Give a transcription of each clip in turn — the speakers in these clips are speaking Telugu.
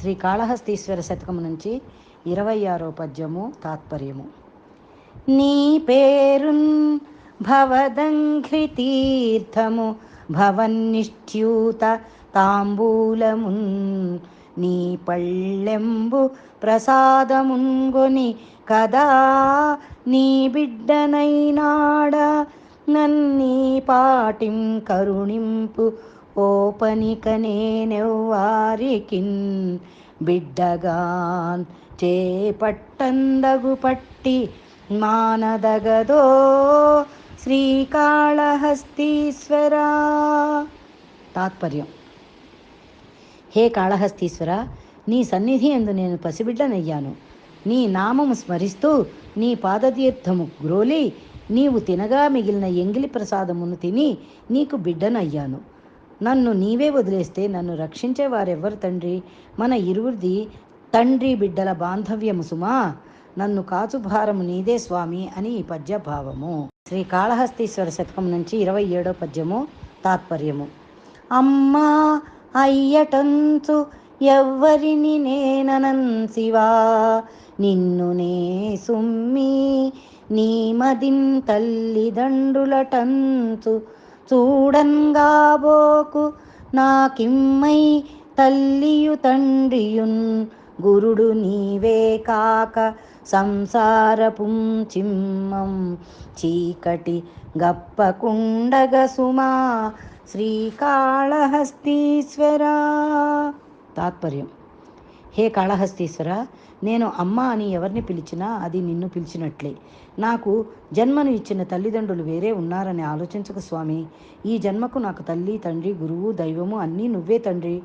శ్రీ కాళహస్తీశ్వర శతకము నుంచి ఇరవై ఆరో పద్యము తాత్పర్యము. నీ పేరున్ భవదంఘ్రితీర్థము భవన్నిష్ట్యూత తాంబూలమున్ నీ పళ్ళెంబు ప్రసాదమున్గొని కదా నీ బిడ్డనైనాడా నన్నీ పాటిం కరుణింపు ఓపనిక నేనెవ్వారికిన్ బిడ్డగాన్ చేపట్టందగు పట్టి మానదగదో శ్రీకాళహస్తీశ్వరా. తాత్పర్యం. హే కాళహస్తీశ్వర నీ సన్నిధి ఎందు నేను పసిబిడ్డనయ్యాను. నీ నామము స్మరిస్తూ నీ పాదతీర్థము గ్రోలి నీవు తినగా మిగిలిన ఎంగిలి ప్రసాదమును తిని నీకు బిడ్డనయ్యాను. నన్ను నీవే వదిలేస్తే నన్ను రక్షించే వారెవ్వరు తండ్రి? మన ఇరువురిది తండ్రి బిడ్డల బాంధవ్యము సుమా. నన్ను కాచు భారము నీదే స్వామి అని ఈ పద్య భావము శ్రీ కాళహస్తీశ్వర శతకం నుంచి ఇరవై ఏడో పద్యము తాత్పర్యము. అమ్మా అయ్యటంచు ఎవ్వరిని నేననన్ శివా నిన్ను నే సుమ్మి నీ మదిన్ తల్లిదండ్రులటంచు చూడంగాబోకు నాకిమ్మై తల్లియు తండ్రియున్ గురుడు నీవే కాక సంసారపుం చిమ్మం చీకటి గప్పకుండగ సుమా శ్రీకాళహస్తీశ్వరా. తాత్పర్యం. హే కాళహస్తీశ్వర నేను అమ్మ అని ఎవరిని పిలిచినా అది నిన్ను పిలిచినట్లే. నాకు జన్మను ఇచ్చిన తల్లిదండ్రులు వేరే ఉన్నారని ఆలోచించక స్వామి. ఈ జన్మకు నాకు తల్లి తండ్రి గురువు దైవము అన్నీ నువ్వే తండ్రి.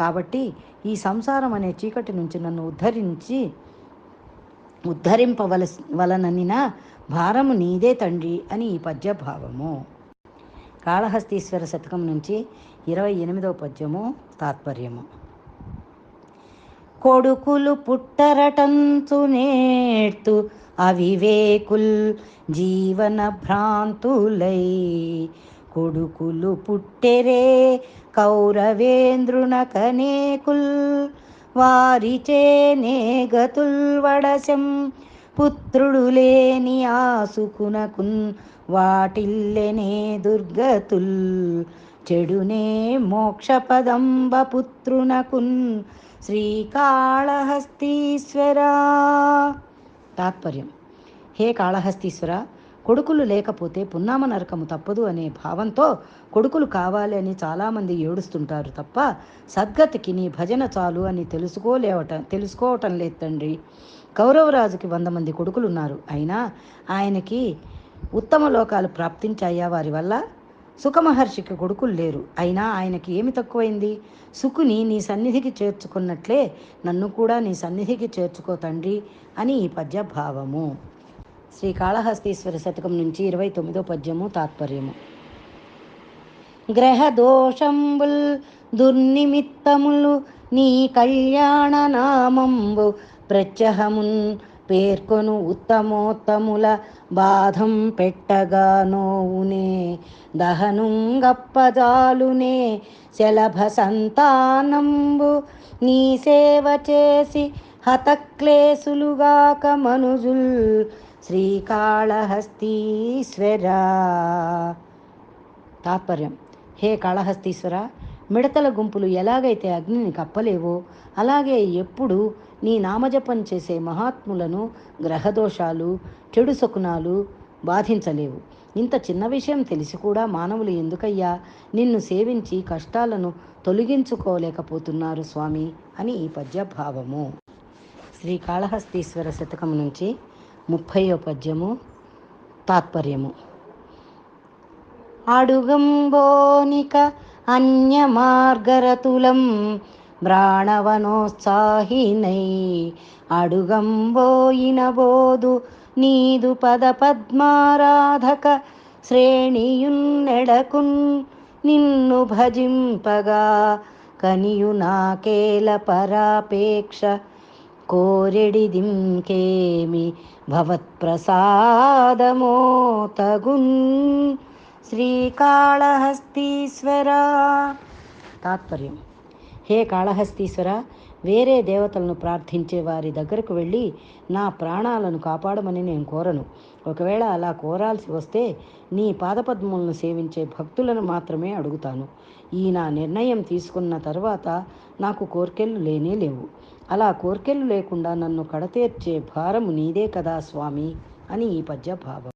కాబట్టి ఈ సంసారం అనే చీకటి నుంచి నన్ను ఉద్ధరించి ఉద్ధరింపవలసి వలననిన భారము నీదే తండ్రి అని ఈ పద్య భావము కాళహస్తీశ్వర శతకం నుంచి ఇరవై ఎనిమిదవ పద్యము తాత్పర్యము. కొడుకులు పుట్టరటంచు నేర్తు అవివేకుల్ జీవన భ్రాంతులై. కొడుకులు పుట్టెరే కౌరవేంద్రున కనేకుల్ వారిచే నేగతుల్ వడశం పుత్రుడు లేని ఆసుకునకున్ వాటిల్లెనే దుర్గతుల్. చెడునే మోక్షపదంబ పుత్రునకున్ శ్రీకాళహస్తీశ్వరా. తాత్పర్యం. హే కాళహస్తీశ్వర కొడుకులు లేకపోతే పున్నామ నరకము తప్పదు అనే భావంతో కొడుకులు కావాలి అని చాలామంది ఏడుస్తుంటారు తప్ప సద్గతికి నీ భజన చాలు అని తెలుసుకోలేవట తెలుసుకోవటం లేదు తండ్రి. కౌరవరాజుకి వంద మంది కొడుకులున్నారు. అయినా ఆయనకి ఉత్తమ లోకాలు ప్రాప్తించాయా వారి వల్ల? సుఖమహర్షికి కొడుకులు లేరు. అయినా ఆయనకి ఏమి తక్కువైంది? సుకుని నీ సన్నిధికి చేర్చుకున్నట్లే నన్ను కూడా నీ సన్నిధికి చేర్చుకో తండ్రి అని ఈ పద్య భావము శ్రీకాళహస్తీశ్వర శతకం నుంచి ఇరవై తొమ్మిదో పద్యము తాత్పర్యము. గ్రహ దోషంబుల్ దుర్నిమిత్తములు నీ కళ్యాణ నామంబు ప్రత్యహమున్ పేర్కొను ఉత్తమోత్తముల బాధం పెట్టగా నోవునే దహనుంగప్పజాలునే శలభ సంతానంబు నీ సేవ చేసి హతక్లేశులుగాక మనుజుల్ శ్రీకాళహస్తీశ్వర. తాత్పర్యం. హే కాళహస్తీశ్వర మిడతల గుంపులు ఎలాగైతే అగ్నిని కప్పలేవో అలాగే ఎప్పుడు నీ నామజపం చేసే మహాత్ములను గ్రహదోషాలు చెడు శకునాలు బాధించలేవు. ఇంత చిన్న విషయం తెలిసి కూడా మానవులు ఎందుకయ్యా నిన్ను సేవించి కష్టాలను తొలగించుకోలేకపోతున్నారు స్వామి అని ఈ పద్య భావము శ్రీ కాళహస్తీశ్వర శతకం నుంచి ముప్పయో పద్యము తాత్పర్యము. అడుగంబోనిక అన్యమార్గరతులం బ్రాణవనోత్సాహినై అడుగంబోయిన బోదు నీదు పద పద్మారాధక శ్రేణియున్నెడకున్ నిన్ను భజింపగా కనియు నాకేల పరాపేక్ష కోరెడిదింకేమి భవత్ప్రసాదమో తగున్ శ్రీకాళహస్తీశ్వర. తాత్పర్యం. హే కాళహస్తీశ్వర వేరే దేవతలను ప్రార్థించే వారి దగ్గరకు వెళ్ళి నా ప్రాణాలను కాపాడమని నేను కోరను. ఒకవేళ అలా కోరాల్సి వస్తే నీ పాదపద్మములను సేవించే భక్తులను మాత్రమే అడుగుతాను. ఈ నా నిర్ణయం తీసుకున్న తర్వాత నాకు కోర్కెళ్ళు లేనే లేవు. అలా కోర్కెళ్ళు లేకుండా నన్ను కడతేర్చే భారము నీదే కదా స్వామి అని ఈ పద్య భావం